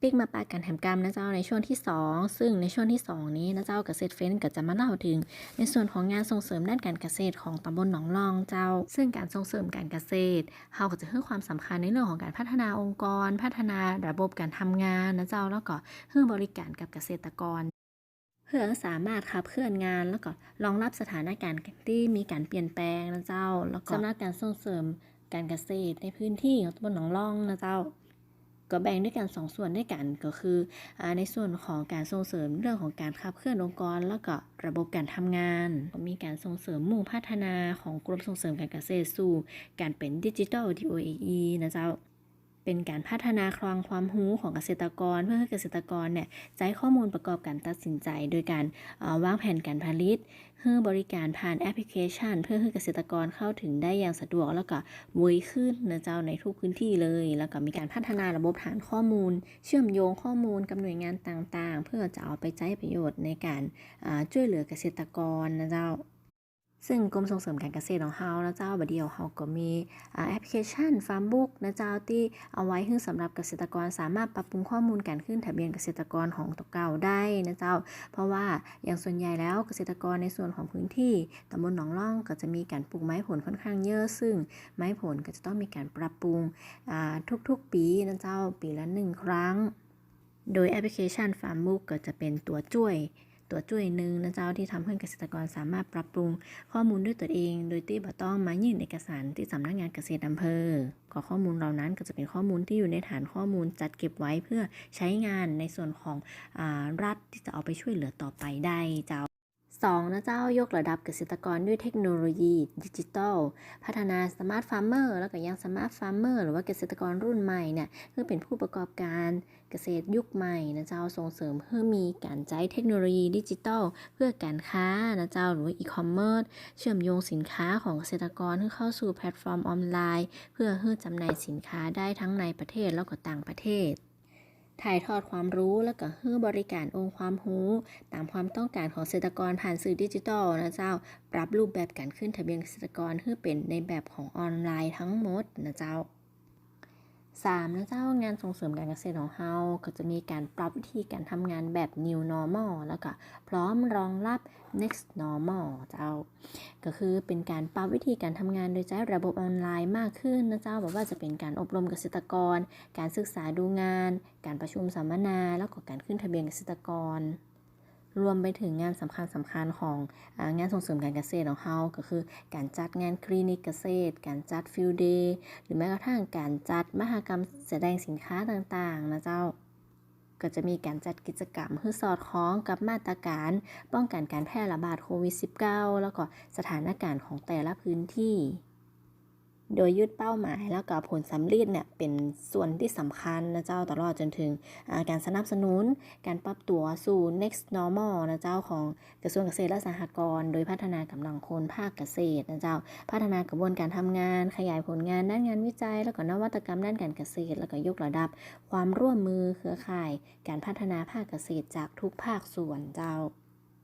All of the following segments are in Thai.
ปิกมาปากันแถมกรรมนะเจ้าในช่วงที่ 2 ซึ่งในช่วงที่ 2 นี้นะเจ้าเกษตรเฟ้นก็จะมาเล่าถึง ในส่วนของงานส่งเสริมด้านการเกษตรของตำบลหนองรองเจ้า ซึ่งการส่งเสริมการเกษตรเราก็จะให้ความสำคัญในเรื่องของการพัฒนาองค์กร พัฒนาระบบการทำงานนะเจ้าแล้วก็ให้บริการกับเกษตรกรเพื่อสามารถขับเคลื่อนงานแล้วก็รองรับสถานการณ์ที่มีการเปลี่ยนแปลงนะเจ้า แล้วก็สำหรับการส่งเสริมการเกษตรในพื้นที่ของตำบลหนองร่องนะเจ้า ก็แบ่งด้วยกันสองส่วนด้วยกันก็คืออในส่วนของการส่งเสริมเรื่องของการขับเคลื่อนองค์กร แล้วก็ระบบการทำงานก็มีการส่งเสริมมุ่งพัฒนาของกรมส่งเสริมการเกษตรสู่ การเป็นดิจิทัล DOE นะเจ้า เป็นการพัฒนาคลังความรู้ของเกษตรกร เพื่อให้เกษตรกรเนี่ยใช้ข้อมูลประกอบการตัดสินใจ โดยการวางแผนการผลิตให้บริการผ่านแอปพลิเคชัน เพื่อให้เกษตรกรเข้าถึงได้อย่างสะดวก แล้วก็ไวขึ้นนะเจ้าในทุกพื้นที่เลย แล้วก็มีการพัฒนาระบบฐานข้อมูล เชื่อมโยงข้อมูลกับหน่วยงานต่างๆ เพื่อจะเอาไปใช้ประโยชน์ในการช่วยเหลือเกษตรกรนะเจ้า ซึ่งกรมส่งเสริมการเกษตรของเฮานะเจ้าบัดเดียวเฮาก็มีแอปพลิเคชัน Farmbook นะเจ้าที่เอาไว้ให้สำหรับเกษตรกรสามารถปรับปรุงข้อมูลการขึ้นทะเบียนเกษตรกรของตัวเก่าได้นะเจ้า เพราะว่าอย่างส่วนใหญ่แล้วเกษตรกรในส่วนของพื้นที่ตำบลหนองล่องก็จะมีการปลูกไม้ผลค่อนข้างเยอะ ซึ่งไม้ผลก็จะต้องมีการปรับปรุงทุกๆปีนะเจ้าปีละหนึ่งครั้ง โดยแอปพลิเคชัน Farmbook ก็จะเป็นตัวช่วย ตัวช่วยหนึ่งนะเจ้าที่ทำให้เกษตรกรสามารถปรับปรุงข้อมูลด้วยตัวเอง โดยที่บ่ต้องมายื่นเอกสารที่สำนักงานเกษตรอำเภอก็ข้อมูลเหล่านั้นก็จะเป็นข้อมูลที่อยู่ในฐานข้อมูลจัดเก็บไว้เพื่อใช้งานในส่วนของอรัฐที่จะเอาไปช่วยเหลือต่อไปได้เจ้า 2. นะเจ้ายกระดับเกษตรกรด้วยเทคโนโลยีดิจิทัล พัฒนาสมาร์ทฟาร์มเมอร์แล้วก็ยังสมาร์ทฟาร์มเมอร์หรือว่าเกษตรกรรุ่นใหม่เนี่ยเพื่อเป็นผู้ประกอบการเกษตรยุคใหม่นะเจ้าส่งเสริมเพื่อมีการใช้เทคโนโลยีดิจิทัล เพื่อการค้านะเจ้าหรือว่าอีคอมเมิร์ซเชื่อมโยงสินค้าของเกษตรกรให้เข้าสู่แพลตฟอร์มออนไลน์ เพื่อให้จำหน่ายสินค้าได้ทั้งในประเทศแล้วก็ต่างประเทศ ถ่ายทอดความรู้แล้วก็ให้บริการองค์ความรู้ ตามความต้องการของเกษตรกรผ่านสื่อดิจิทัลนะเจ้า ปรับรูปแบบการขึ้นทะเบียนเกษตรกรให้เป็นในแบบของออนไลน์ทั้งหมดนะเจ้า 3. นะเจ้างานส่งเสริมการเกษตรของเฮาก็จะมีการปรับวิธีการทำงานแบบ new normal แล้วก็พร้อมรองรับ next normal เจ้า ก็คือเป็นการปรับวิธีการทำงานโดยใช้ระบบออนไลน์มากขึ้นนะเจ้าแบบว่าจะเป็นการอบรมเกษตรกร การศึกษาดูงาน การประชุมสัมมนา แล้วก็การขึ้นทะเบียนเกษตรกร รวมไปถึงงานสำคัญสำคัญของงานส่งเสริมการเกษตรของเฮาก็คือ การจัดงานคลินิกเกษตร การจัดฟิลเดย์หรือแม้กระทั่งการจัดมหกรรมแสดงสินค้าต่างๆนะเจ้าก็จะมีการจัดกิจกรรมเพื่อสอดคล้องกับมาตรการป้องกันการแพร่ระบาดโควิด -19 แล้วก็สถานการณ์ของแต่ละพื้นที่ โดยยึดเป้าหมายแล้วก็ผลสำเร็จเนี่ยเป็นส่วนที่สำคัญนะเจ้าตลอดจนถึงาการสนับสนุน การปรับตัวสู่ next normal นะเจ้าของกระทรวงเกษตรและสหกรณ์โดยพัฒนากำลังคนภาคเกษตรนะเจ้าพัฒนากระบวนการทำงาน ขยายผลงานด้านงานวิจัย แล้วก็นวัตกรรมด้านการเกษตร แล้วก็ยกระดับ ความร่วมมือเครือข่าย การพัฒนาภาคเกษตรจากทุกภาคส่วนเจ้า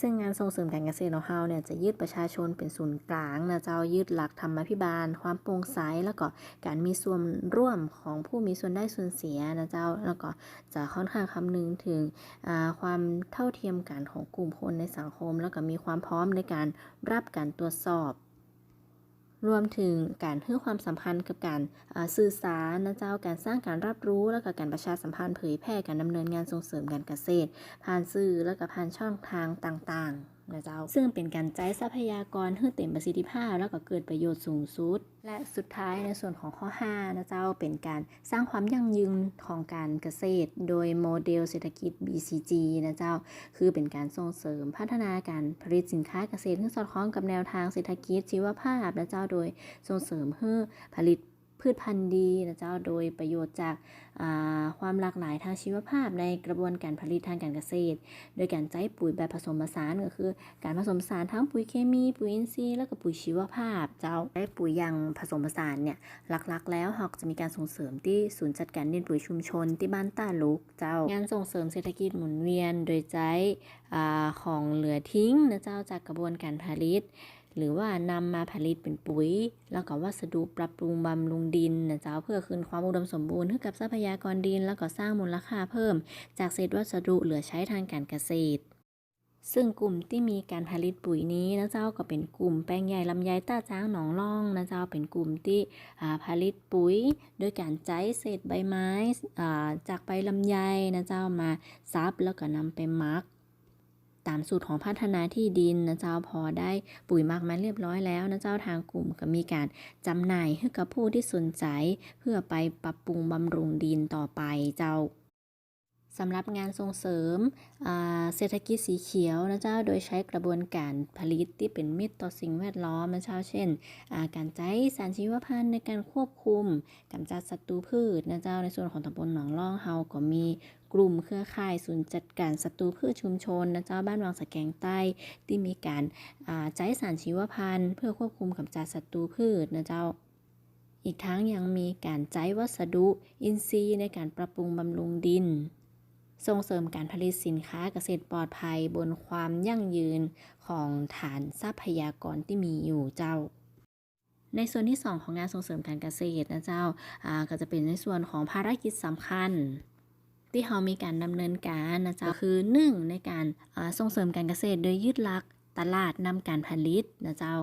ซึ่งงานส่งเสริมการเกษตรของเฮาเนี่ยจะยึดประชาชนเป็นศูนย์กลางนะเจ้ายึดหลักธรรมาภิบาล ความโปร่งใสแล้วก็การมีส่วนร่วมของผู้มีส่วนได้ส่วนเสียนะเจ้าแล้วก็จะค่อนข้างคำนึงถึงความเท่าเทียมกันของกลุ่มคนในสังคม แล้วก็มีความพร้อมในการรับการตรวจสอบ รวมถึงการเพื่อความสัมพันธ์กับการสื่อสารนะเจ้าการสร้างการรับรู้ แล้วก็การประชาสัมพันธ์เผยแพร่การดำเนินงานส่งเสริมการเกษตร ผ่านสื่อแล้วก็ผ่านช่องทางต่างๆ นะเจ้า ซึ่งเป็นการใช้ทรัพยากรให้เต็มประสิทธิภาพ แล้วก็เกิดประโยชน์สูงสุด และสุดท้ายในส่วนของข้อ5นะเจ้าเป็นการสร้างความยั่งยืนของการเกษตร โดยโมเดลเศรษฐกิจ BCG นะเจ้า คือเป็นการส่งเสริมพัฒนาการผลิตสินค้าเกษตรให้สอดคล้องกับแนวทางเศรษฐกิจชีวภาพนะเจ้าโดยส่งเสริมให้ผลิต พืชพันธุ์ดีนะเจ้าโดยประโยชน์จากาความหลากหลายทางชีวภาพในกระบวนการผลิตทางการเกษตร โดยการใช้ปุ๋ยแบบผสมผสานก็คือ การผสมผสานทั้งปุ๋ยเคมี ปุ๋ยอินทรีย์แล้วก็ปุ๋ยชีวภาพ เจ้าได้ปุ๋ยอย่างผสมผสานเนี่ยหลักๆ แล้วเราก็จะมีการส่งเสริมที่ศูนย์จัดการเรียนปุ๋ยชุมชนที่บ้านต้าลุกเจ้างานส่งเสริมเศรษฐกิจหมุนเวียนโดยใช้ของเหลือทิ้งนะเจ้าจากกระบวนการผลิต หรือว่านำมาผลิตเป็นปุ๋ย แล้วก็วัสดุปรับปรุงบำรุงดินนะเจ้าเพื่อคืนความอุดมสมบูรณ์ให้กับทรัพยากรดิน แล้วก็สร้างมูลค่าเพิ่ม จากเศษวัสดุเหลือใช้ทางการเกษตรซึ่งกลุ่มที่มีการผลิตปุ๋ยนี้นะเจ้าก็เป็นกลุ่มแปลงใหญ่ลำไยต้าจ้างหนองล่องนะเจ้าเป็นกลุ่มที่ผลิตปุ๋ย โดยการใช้เศษใบไม้จากใบลำไยนะเจ้ามาซับแล้วก็นำไปหมัก ตามสูตรของพัฒนาที่ดินนะเจ้าพอได้ปุ๋ยมักมาเรียบร้อยแล้วนะเจ้าทางกลุ่มก็มีการจำหน่ายให้กับผู้ที่สนใจ เพื่อไปปรับปรุงบำรุงดินต่อไปเจ้าสำหรับงานส่งเสริมเศรษฐกิจสีเขียวนะเจ้า โดยใช้กระบวนการผลิตที่เป็นมิตรต่อสิ่งแวดล้อมนะเจ้า เช่นาการใช้สารชีวพันธุ์ในการควบคุมกำจัดศัตรูพืชนะเจ้า ในส่วนของตำบลหนองล่องเฮาก็มี กลุ่มเครือข่ายศูนย์จัดการศัตรูพืชชุมชนนะเจ้าบ้านวังสะแกงใต้ที่มีการใช้สารชีวพันธุ์ เพื่อควบคุมกำจัดศัตรูพืชนะเจ้า อีกทั้งยังมีการใช้วัสดุอินทรีย์ในการปรับปรุงบำรุงดิน ส่งเสริมการผลิตสินค้าเกษตรปลอดภัยบนความยั่งยืนของฐานทรัพยากรที่มีอยู่เจ้าในส่วนที่ 2 ของงานส่งเสริมการเกษตรนะเจ้าก็จะเป็นในส่วนของภารกิจสำคัญ ที่เรามีการดำเนินการนะเจ้าคือ 1 ในการส่งเสริมการเกษตรโดยยึดหลักตลาดนำการผลิตนะเจ้า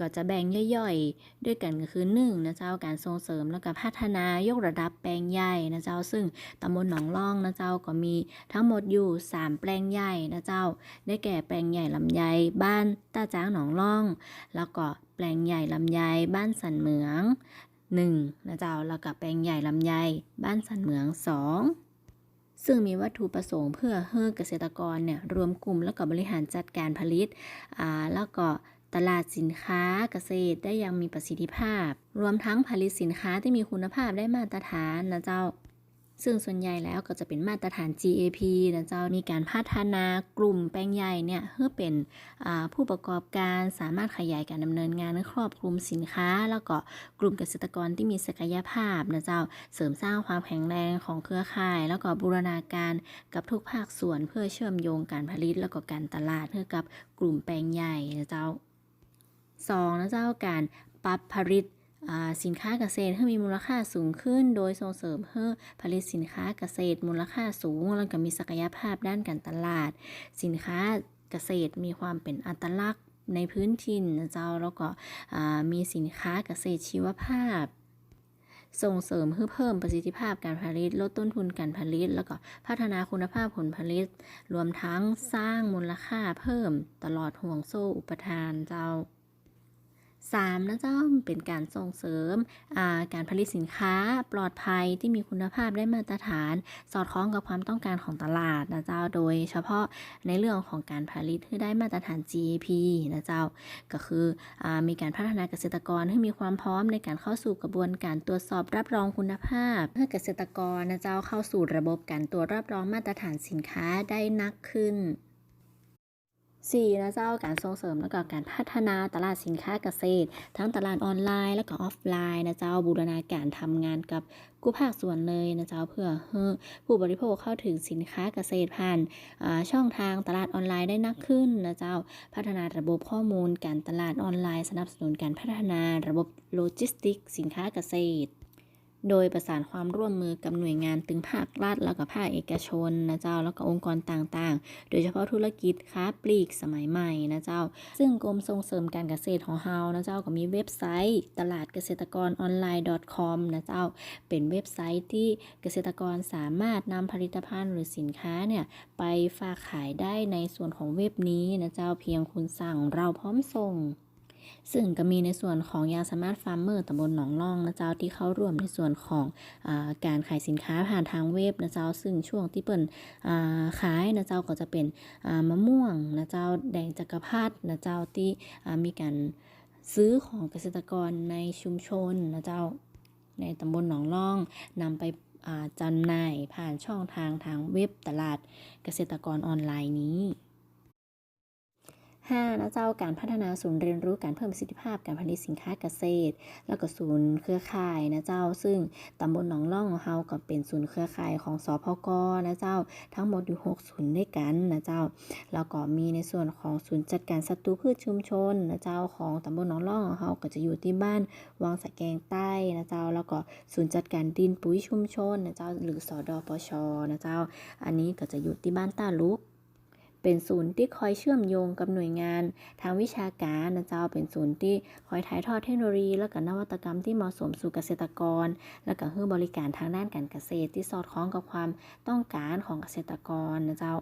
ก็จะแบ่งย่อยๆ ด้วยกันก็คือ1นะเจ้าการส่งเสริมแล้วก็พัฒนายกระดับแปลงใหญ่นะเจ้า ซึ่งตำบลหนองล่องนะเจ้าก็มีทั้งหมดอยู่ 3 แปลงใหญ่นะเจ้า ได้แก่แปลงใหญ่ลำไยบ้านตาจ้างหนองล่อง แล้วก็แปลงใหญ่ลำไยบ้านสันเหมือง1นะเจ้าแล้วก็แปลงใหญ่ลำไยบ้านสันเหมือง 2 ซึ่งมีวัตถุประสงค์เพื่อให้เกษตรกรเนี่ยรวมกลุ่มแล้วก็บริหารจัดการผลิตอ่าแล้วก็ตลาดสินค้าเกษตรได้อยังมีประสิทธิภาพ รวมทั้งผลิตสินค้าที่มีคุณภาพได้มาตรฐานนะเจ้า ซึ่งส่วนใหญ่แล้วก็จะเป็นมาตรฐาน GAP นะเจ้ามีการพัฒนากลุ่มแปลงใหญ่เนี่ยเพื่อเป็นผู้ประกอบการสามารถขยายการดำเนินงานครอบคลุมสินค้า แล้วก็กลุ่มเกษตรกรที่มีศักยภาพนะเจ้าเสริมสร้างความแข็งแรงของเครือข่าย แล้วก็บูรณาการกับทุกภาคส่วนเพื่อเชื่อมโยงการผลิตแล้วก็การตลาดให้กับกลุ่มแปลงใหญ่นะเจ้าสองนะเจ้าการปรับผลิต สินค้าเกษตรให้มีมูลค่าสูงขึ้น โดยส่งเสริมให้ผลิตสินค้าเกษตร มูลค่าสูง แล้วก็มีศักยภาพด้านการตลาด สินค้าเกษตรมีความเป็นอัตลักษณ์ในพื้นถิ่นเจ้าแล้วก็มีสินค้าเกษตรชีวภาพ ส่งเสริมเพื่อเพิ่มประสิทธิภาพการผลิต ลดต้นทุนการผลิต แล้วก็พัฒนาคุณภาพผลผลิต รวมทั้งสร้างมูลค่าเพิ่มตลอดห่วงโซ่อุปทานเจ้า 3. นะเจ้าเป็นการส่งเสริมาการผลิตสินค้าปลอดภัยที่มีคุณภาพได้มาตรฐาน สอดคล้องกับความต้องการของตลาดนะเจ้าโดยเฉพาะในเรื่องของการผลิตให้ได้มาตรฐาน GAP นะเจ้าก็คืออมีการพัฒนาเกษตรกรให้มีความพร้อมในการเข้าสู่กระบวนการตรวจสอบรับรองคุณภาพเพื่อเกษตรกรนะเจ้าเข้าสู่ระบบการตรวจรับรองมาตรฐานสินค้าได้นักขึ้น 4. นะเจ้าการส่งเสริมแล้วก็การพัฒนาตลาดสินค้าเกษตร ทั้งตลาดออนไลน์แล้วก็ออฟไลน์นะเจ้าบูรณาการทำงานกับกู้ภาคส่วนเลยนะเจ้าเพื่อให้ผู้บริโภคเข้าถึงสินค้าเกษตรผ่านช่องทางตลาดออนไลน์ได้นักขึ้นนะเจ้าพัฒนาระบบข้อมูลการตลาดออนไลน์ สนับสนุนการพัฒนาระบบโลจิสติก สินค้าเกษตร โดยประสานความร่วมมือกับหน่วยงานตึงภาครัฐแล้วก็ภาคเอกชนนะเจ้าแล้วก็องค์กรต่างๆ โดยเฉพาะธุรกิจค้าปลีกสมัยใหม่นะเจ้า ซึ่งกรมส่งเสริมการเกษตรของเฮานะเจ้าก็มีเว็บไซต์ตลาดเกษตรกรออนไลน์ .com นะเจ้า เป็นเว็บไซต์ที่เกษตรกรสามารถนำผลิตภัณฑ์หรือสินค้าเนี่ยไปฝากขายได้ในส่วนของเว็บนี้นะเจ้าเพียงคุณสั่งเราพร้อมส่ง ซึ่งก็มีในส่วนของยาสมาร์ทฟาร์มเมอร์ตำบลหนองล่องนะเจ้าที่เข้าร่วมในส่วนของอาการขายสินค้าผ่านทางเว็บนะเจ้าซึ่งช่วงที่เปิ่นอ่าขายนะเจ้าก็จะเป็นอ่ามะม่วงนะเจ้าแดงจักรพรรดินะเจ้าที่อ่ามีการซื้อของเกษตรกรในชุมชนนะเจ้าในตำบลหนองล่องนำไปอ่าจำหน่ายผ่านช่องทางทางเว็บตลาดเกษตรกรออนไลน์นี้ 5นะเจ้าการพัฒนาศูนย์เรียนรู้การเพิ่มประสิทธิภาพการผลิตสินค้าเกษตร แล้วก็ศูนย์เครือข่ายนะเจ้า ซึ่งตำบลหนองล่องเฮาก็เป็นศูนย์เครือข่ายของสพกนะเจ้า ทั้งหมดอยู่6ศูนย์ด้วยกันนะเจ้าแล้วก็มีในส่วนของศูนย์จัดการศัตรูพืชชุมชนนะเจ้าของตำบลหนองล่องเฮาก็จะอยู่ที่บ้านวังสะแกงใต้นะเจ้า แล้วก็ศูนย์จัดการดินปุ๋ยชุมชนนะเจ้าหรือสอดปชนะเจ้า อันนี้ก็จะอยู่ที่บ้านต้าลุก เป็นศูนย์ที่คอยเชื่อมโยงกับหน่วยงาน ทางวิชาการนะเจ้าเป็นศูนย์ที่คอยถ่ายทอดเทคโนโลยี และก็นวัตกรรมที่เหมาะสมสู่เกษตรกร และก็ให้บริการทางด้านการเกษตร ที่สอดคล้องกับความต้องการของเกษตรกรนะเจ้า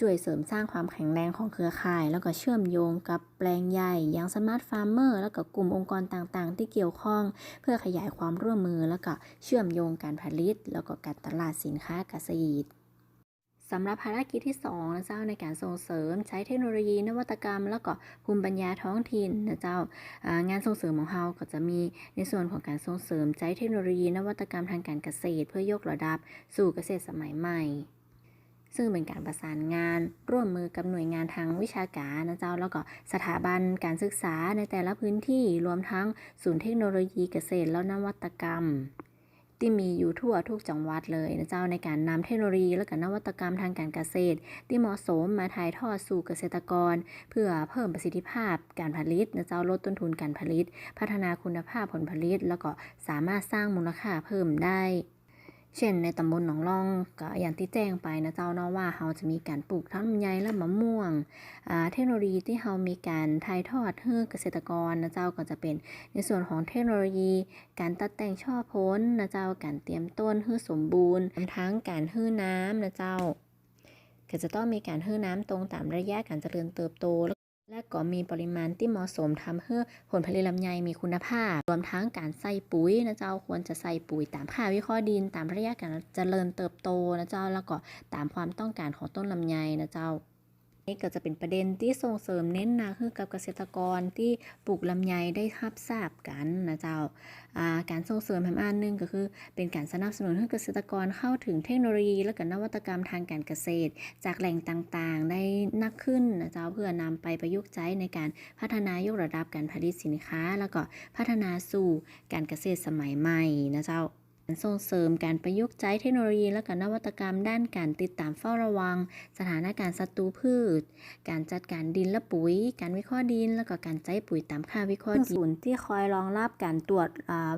ช่วยเสริมสร้างความแข็งแรงของเครือข่าย แล้วก็เชื่อมโยงกับแปลงใหญ่อย่างสมาร์ทฟาร์มเมอร์แล้วก็กลุ่มองค์กรต่างๆ ที่เกี่ยวข้อง เพื่อขยายความร่วมมือ แล้วก็เชื่อมโยงการผลิต แล้วก็การตลาดสินค้าเกษตร สำหรับภารกิจที่2นะเจ้าในการส่งเสริมใช้เทคโนโลยีนวัตกรรม แล้วก็ภูมิปัญญาท้องถิ่นนะเจ้างานส่งเสริมของเราก็จะมีในส่วนของการส่งเสริมใช้เทคโนโลยีนวัตกรรมทางการเกษตร เพื่อยกระดับสู่เกษตรสมัยใหม่ ซึ่งเป็นการประสานงาน ร่วมมือกับหน่วยงานทางวิชาการนะเจ้าแล้วก็สถาบันการศึกษาในแต่ละพื้นที่รวมทั้งศูนย์เทคโนโลยีเกษตรและนวัตกรรม ที่มีอยู่ทั่วทุกจังหวัดเลยนะเจ้าในการนำเทคโนโลยีและก็นวัตกรรมทางการเกษตร ที่เหมาะสมมาถ่ายทอดสู่เกษตรกร เพื่อเพิ่มประสิทธิภาพการผลิตนะเจ้าลดต้นทุนการผลิต พัฒนาคุณภาพผลผลิต แล้วก็สามารถสร้างมูลค่าเพิ่มได้ เช่นในตำบลหนองล่องก็อย่างที่แจ้งไปนะเจ้าเนาะว่าเราจะมีการปลูกทั้งลำไยและมะม่วงเทคโนโลยีที่เรามีการถ่ายทอดให้เกษตรกรนะเจ้าก็จะเป็นในส่วนของเทคโนโลยี การตัดแต่งช่อพ้นนะเจ้าการเตรียมต้นให้สมบูรณ์ทั้งการให้น้ำนะเจ้าก็จะต้องมีการให้น้ำตรงตามระยะการเจริญเติบโต และก็มีปริมาณที่เหมาะสมทำให้ผลผลิตลำไยมีคุณภาพ รวมทั้งการใส่ปุ๋ยนะเจ้าควรจะใส่ปุ๋ยตามค่าวิเคราะห์ดิน ตามระยะการเจริญเติบโตนะเจ้าแล้วก็ตามความต้องการของต้นลำไยนะเจ้า นี่ก็จะเป็นประเด็นที่ส่งเสริมเน้นนักให้กับเกษตรกรที่ปลูกลำไยได้รับทราบกันนะเจ้าาการส่งเสริมแหมอันหนึงก็คือ เป็นการสนับสนุนให้เกษตรกรเข้าถึงเทคโนโลยี และก็นวัตกรรมทางการเกษตร จากแหล่งต่างๆ ได้นักขึ้นนะเจ้าเพื่อนำไปประยุกต์ใช้ในการพัฒนายกระดับการผลิตสินค้า แล้วก็พัฒนาสู่การเกษตรสมัยใหม่นะเจ้า ส่งเสริมการประยุกต์ใช้เทคโนโลยีและก็นวัตกรรมด้านการติดตามเฝ้าระวัง สถานการณ์ศัตรูพืช การจัดการดินและปุ๋ย การวิเคราะห์ดิน แล้วก็การใช้ปุ๋ยตามค่าวิเคราะห์ดินศูนย์ที่คอยรองรับการตรวจ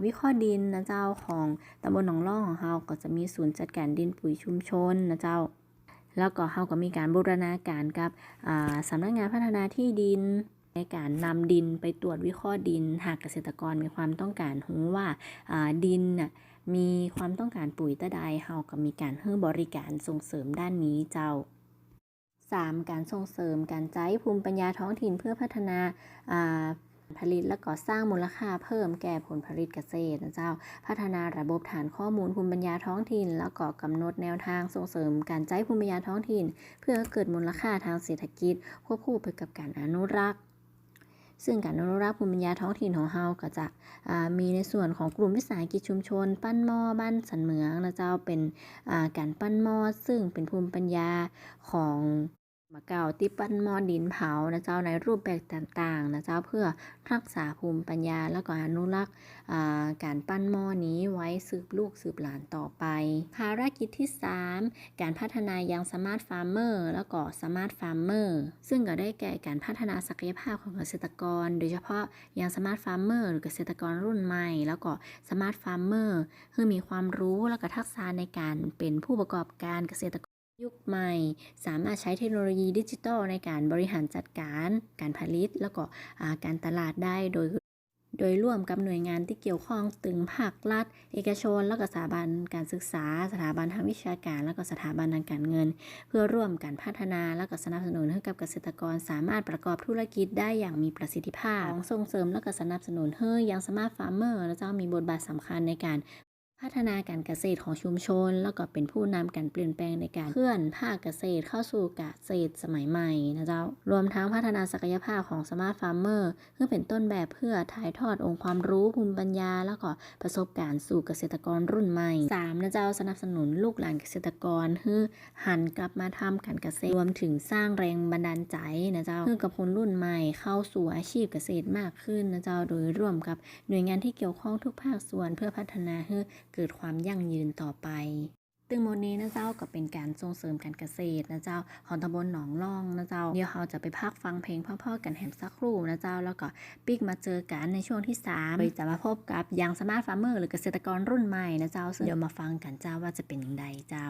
วิเคราะห์ดินนะเจ้าของตำบลหนองล่องของเราก็จะมีศูนย์จัดการดินปุ๋ยชุมชนนะเจ้า แล้วก็เราก็มีการบูรณาการกับสำนักงานพัฒนาที่ดิน ในการนำดินไปตรวจวิเคราะห์ดิน หากเกษตรกรมีความต้องการรู้ว่าดินมีความต้องการปุ๋ยตะใดเราก็มีการให้บริการส่งเสริมด้านนี้เจ้า 3. การส่งเสริมการใช้ภูมิปัญญาท้องถิ่นเพื่อพัฒนาผลิตและก่อสร้างมูลค่าเพิ่มแก่ผลผลิตเกษตรนะเจ้า พัฒนาระบบฐานข้อมูลภูมิปัญญาท้องถิ่น แล้วก็กำหนดแนวทางส่งเสริมการใช้ภูมิปัญญาท้องถิ่น เพื่อเกิดมูลค่าทางเศรษฐกิจควบคู่ไปกับการอนุรักษ์ ซึ่งการอนุรักษ์ภูมิปัญญาท้องถิ่นของเราก็จะมีในส่วนของกลุ่มวิสาหกิจชุมชน ปั้นหม้อบ้านสันเหมืองนะเจ้าเป็นการปั้นหม้อซึ่งเป็นภูมิปัญญาของ มะเก่าที่ปั้นหม้อดินเผานะเจ้าในรูปแบบต่างๆนะเจ้าเพื่อรักษาภูมิปัญญาแล้วก็อนุรักษ์การปั้นหม้อนี้ไว้สืบลูกสืบหลานต่อไป ภารกิจที่ 3 การพัฒนายังสมาร์ทฟาร์มเมอร์แล้วก็สมาร์ทฟาร์มเมอร์ซึ่งก็ได้แก่การพัฒนาศักยภาพของเกษตรกร โดยเฉพาะยังสมาร์ทฟาร์มเมอร์หรือเกษตรกรรุ่นใหม่ แล้วก็สมาร์ทฟาร์มเมอร์คือมีความรู้แล้วก็ทักษะในการเป็นผู้ประกอบการเกษตร ยุคใหม่ สามารถใช้เทคโนโลยีดิจิทัลในการบริหารจัดการการผลิต แล้วก็การตลาดได้โดยโดยร่วมกับหน่วยงานที่เกี่ยวข้องตึงภาครัฐ เอกชน แล้วก็สถาบันการศึกษา สถาบันทางวิชาการ แล้วก็สถาบันทางการเงิน เพื่อร่วมกันพัฒนาและก็สนับสนุนให้กับเกษตรกรสามารถประกอบธุรกิจได้อย่างมีประสิทธิภาพส่งเสริมและก็สนับสนุนให้ยังสมาร์ทฟาร์มเมอร์และเจ้ามีบทบาทสำคัญในการ พัฒนาการเกษตรของชุมชน แล้วก็เป็นผู้นำการเปลี่ยนแปลงในการเคลื่อนภาคเกษตรเข้าสู่เกษตรสมัยใหม่นะเจ้า รวมทั้งพัฒนาศักยภาพของสมาร์ทฟาร์มเมอร์เพื่อเป็นต้นแบบเพื่อถ่ายทอดองค์ความรู้ภูมิปัญญา แล้วก็ประสบการณ์สู่เกษตรกรรุ่นใหม่ 3. นะเจ้าสนับสนุนลูกหลานเกษตรกรให้หันกลับมาทำการเกษตรรวมถึงสร้างแรงบันดาลใจนะเจ้าเพื่อกับคนรุ่นใหม่เข้าสู่อาชีพเกษตรมากขึ้นนะเจ้าโดยร่วมกับหน่วยงานที่เกี่ยวข้องทุกภาคส่วนเพื่อพัฒนาให้ เกิดความยั่งยืนต่อไปตึงโมนี้นะเจ้าก็เป็นการส่งเสริมการเกษตรนะเจ้าของตำบลหนองล่องนะเจ้าเดี๋ยวเราจะไปพักฟังเพลงพ่อๆกันแหมสักครู่นะเจ้าแล้วก็ปิกมาเจอกันในช่วงที่3โดยจะมาพบกับยังสมาร์ทฟาร์มเมอร์หรือเกษตรกรรุ่นใหม่นะเจ้าซึ่งเดี๋ยวมาฟังกันเจ้าว่าจะเป็นอย่างไรเจ้า